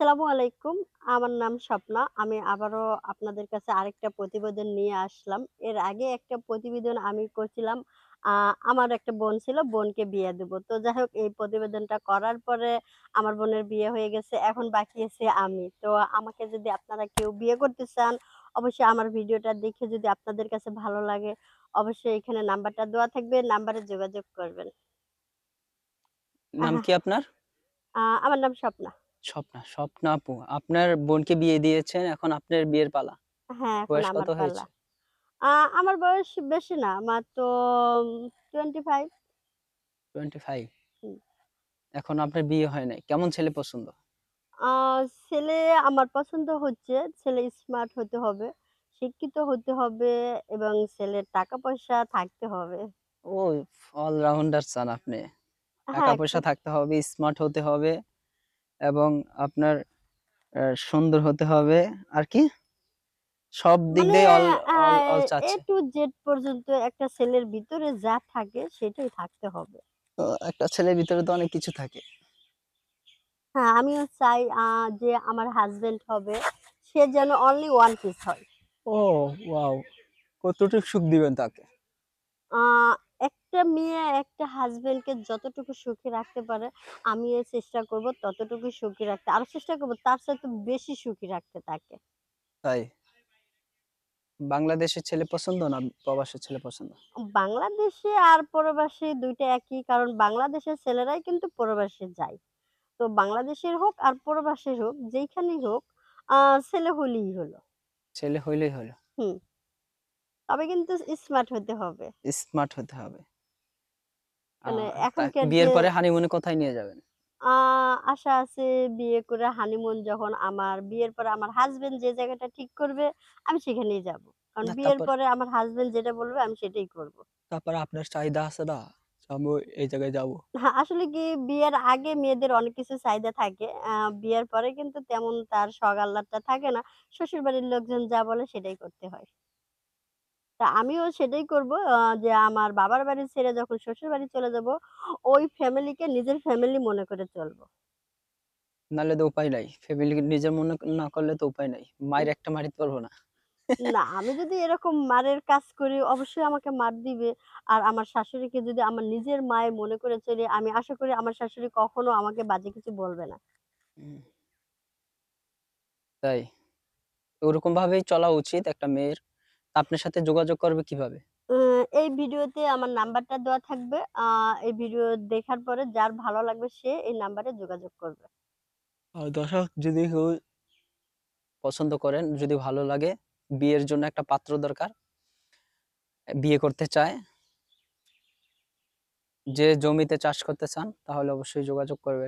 আসসালামু আলাইকুম। আমার নাম স্বপ্না। আমি আবারও আপনাদের কাছে আরেকটা প্রতিবেদন নিয়ে আসলাম। এর আগে একটা প্রতিবেদন আমি করছিলাম। আমার একটা বোন ছিল, বোনকে বিয়ে দিব। তো যাই হোক এই প্রতিবেদনটা করার পরে আমার বোনের বিয়ে হয়ে গেছে। এখন বাকি আছি আমি। তো আমাকে যদি আপনারা কেউ বিয়ে করতে চান, অবশ্যই আমার ভিডিওটা দেখে যদি আপনাদের কাছে ভালো লাগে, অবশ্যই এখানে নাম্বারটা দেওয়া থাকবে, নাম্বারে যোগাযোগ করবেন। নাম কি আপনার? আমার নাম স্বপ্না। স্বপ্না, স্বপ্না আপু। আপনার বোনকে বিয়ে দিয়েছেন, এখন আপনার বিয়ের পালা। হ্যাঁ, এখন বয়স আমার কত পালা। হয়েছে? আমার বয়স বেশি না, মাত্র 25 25 হুম। এখন আপনার বিয়ে হয় নাই। কেমন ছেলে পছন্দ? ছেলে আমার পছন্দ হচ্ছে, ছেলে স্মার্ট হতে হবে, শিক্ষিত হতে হবে এবং ছেলের টাকা-পয়সা থাকতে হবে। ও অলরাউন্ডার চান আপনি। হ্যাঁ, টাকা-পয়সা থাকতে হবে, স্মার্ট হতে হবে এবং আপনার সুন্দর হতে হবে। আর কি? সব দিক দিয়ে অল অল চাচ্ছে। to Z পর্যন্ত একটা ছেলের ভিতরে যা থাকে সেটাই থাকতে হবে। তো একটা ছেলের ভিতরে তো অনেক কিছু থাকে। হ্যাঁ, আমিও চাই যে আমার হাজবেন্ড হবে, সে যেন অনলি ওয়ান পিস হয়। ও ওয়াও! কতটুকু সুখ দিবেন তাকে? একটা মেয়ে একটা হাসব্যান্ডকে যতটুকু সুখী রাখতে পারে, আমিও চেষ্টা করব ততটুকু সুখী রাখতে। আরও চেষ্টা করব তার চাইতে বেশি সুখী রাখতে তাকে। তাই? বাংলাদেশের ছেলে পছন্দ না প্রবাসের ছেলে পছন্দ? বাংলাদেশে আর প্রবাসী দুইটা একই। কারণ বাংলাদেশের ছেলেরাই কিন্তু প্রবাসে যায়। তো বাংলাদেশের হোক আর প্রবাসের হোক, যেইখানেই হোক ছেলে হলেই হলো। ছেলে হইলেই হলো। হুম। তবে কিন্তু স্মার্ট হতে হবে। স্মার্ট হতে হবে। মানে যে বিয়ের পরে হানিমুনে কোথায় নিয়ে যাবেন? আশা আছে বিয়ে করে হানিমুন যখন আমার বিয়ের পরে আমার হাসব্যান্ড যে জায়গাটা ঠিক করবে, আমি সেখানেই যাব। কারণ বিয়ের পরে আমার হাসব্যান্ড যেটা বলবে আমি সেটাই করব। তারপর আপনার চাহিদা আছে না? আমি এই জায়গায় যাব। আসলে কি বিয়ের আগে মেয়েদের অনেক কিছু চাহিদা থাকে। বিয়ের পরে কিন্তু তেমন তার আহ্লাদটা থাকে না। শ্বশুরবাড়ির লোকজন যা বলে সেটাই করতে হয়। তা আমিও সেটাই করব যে আমার বাবার বাড়ি ছেড়ে যখন শ্বশুরবাড়ি চলে যাব, ওই ফ্যামিলিকে নিজের ফ্যামিলি মনে করে চলব। নাহলে তো উপায় নাই। ফ্যামিলিকে নিজের মনে না করলে তো উপায় নাই। মাইর একটা মারিতে পারব না। না, আমি যদি এরকম মারের কাজ করি অবশ্যই আমাকে মার দিবে। আর আমার শাশুড়িকে যদি আমার নিজের মায় মনে করে চলি, আমি আশা করি আমার শাশুড়ি কখনো আমাকে বাজে কিছু বলবে না। তাই। ওরকম ভাবেই চলা উচিত একটা মেয়ের। আপনার সাথে যোগাযোগ করবে কীভাবে? এই ভিডিওতে আমার নাম্বারটা দেওয়া থাকবে। এই ভিডিও দেখার পরে যার ভালো লাগবে সে এই নাম্বারে যোগাযোগ করবে। দর্শক যদি কেউ পছন্দ করেন, যদি ভালো লাগে, বিয়ের জন্য একটা পাত্র দরকার। বিয়ে করতে চায় যে জমিতে চাষ করতে চান তাহলে অবশ্যই যোগাযোগ করবেন।